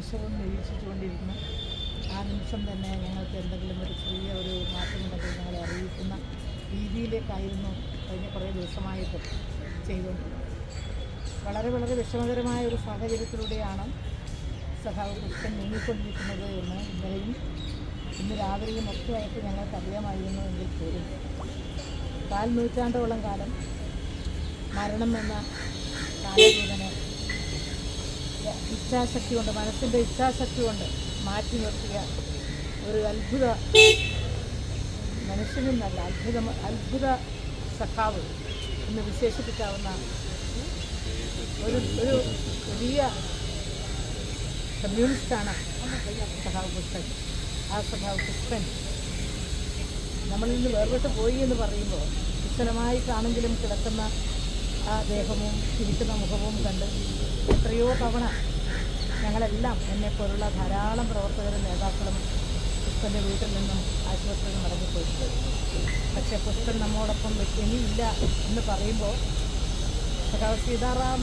നിമിഷവും നിരീക്ഷിച്ചുകൊണ്ടിരിക്കുന്നു. ആ നിമിഷം തന്നെ ഞങ്ങൾക്ക് എന്തെങ്കിലും ഒരു ചെറിയ ഒരു മാറ്റമുണ്ടെങ്കിൽ ഞങ്ങളെ അറിയിക്കുന്ന രീതിയിലേക്കായിരുന്നു കഴിഞ്ഞ കുറേ ദിവസമായിട്ട് ചെയ്തുകൊണ്ടിരുന്നത്. വളരെ വളരെ വിഷമകരമായ ഒരു സാഹചര്യത്തിലൂടെയാണ് സഖാവ് കൃഷ്ണൻ നീങ്ങിക്കൊണ്ടിരിക്കുന്നത് എന്ന് ഇന്നലെയും ഇന്ന് രാവിലെയും ഒക്കെയായിട്ട് ഞങ്ങൾക്ക് അറിയാമായിരുന്നു എങ്കിൽ പോലും. കാൽ നൂറ്റാണ്ടോളം കാലം മരണം എന്ന കാലവേദന ഇച്ഛാശക്തി കൊണ്ട് മനസ്സിന്റെ ഇച്ഛാശക്തി കൊണ്ട് മാറ്റി നിർത്തിയ ഒരു അത്ഭുത മനുഷ്യനെന്നല്ല അത്ഭുത അത്ഭുത സഖാവ് എന്ന് വിശേഷിപ്പിക്കാവുന്ന ഒരു ഒരു വലിയ കമ്മ്യൂണിസ്റ്റാണ് സഖാവ് പുഷ്പൻ. ആ സഖാവ് പുഷ്പൻ നമ്മളിൽ നിന്ന് വേർപെട്ട് പോയി എന്ന് പറയുമ്പോൾ വിശലമായിട്ടാണെങ്കിലും കിടക്കുന്ന ആ ദേഹവും ചിരിക്കുന്ന മുഖവും കണ്ട് എത്രയോ തവണ ഞങ്ങളെല്ലാം എന്നെപ്പോലുള്ള ധാരാളം പ്രവർത്തകരും നേതാക്കളും പുഷ്പന്റെ വീട്ടിൽ നിന്നും ആശുപത്രിയിൽ മടങ്ങിപ്പോയിട്ടുണ്ട്. പക്ഷേ പുഷ്പൻ നമ്മോടൊപ്പം ഇനിയില്ല എന്ന് പറയുമ്പോൾ സഖാവ് സീതാറാം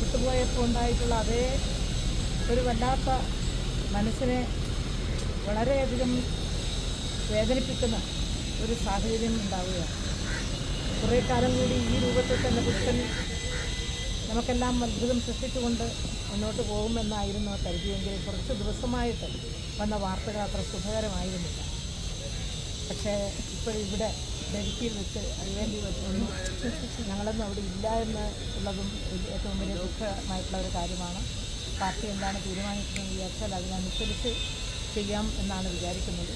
വിട്ടുപോയപ്പോൾ ഉണ്ടായിട്ടുള്ള അതേ ഒരു വല്ലാത്ത മനസ്സിനെ വളരെയധികം വേദനിപ്പിക്കുന്ന ഒരു സാഹചര്യം ഉണ്ടാവുകയാണ്. കുറേ കാലം കൂടി ഈ രൂപത്തിൽ തന്നെ പുരുഷൻ നമുക്കെല്ലാം അത്ഭുതം സൃഷ്ടിച്ചുകൊണ്ട് മുന്നോട്ട് പോകുമെന്നായിരുന്നു കരുതിയെങ്കിൽ കുറച്ച് ദിവസമായിട്ട് വന്ന വാർത്തകൾ അത്ര സുഖകരമായിരുന്നില്ല. പക്ഷേ ഇപ്പോൾ ഇവിടെ ഡൽഹിയിൽ വെച്ച് അതിനുവേണ്ടി വെച്ചൊന്നും ഞങ്ങളൊന്നും അവിടെ ഇല്ല എന്ന് ഉള്ളതും ഏറ്റവും വലിയ ദുഃഖമായിട്ടുള്ള ഒരു കാര്യമാണ്. പാർട്ടി എന്താണ് തീരുമാനിക്കുന്നത് വിചാരിച്ചാൽ അതിനനുസരിച്ച് ചെയ്യാം എന്നാണ് വിചാരിക്കുന്നത്.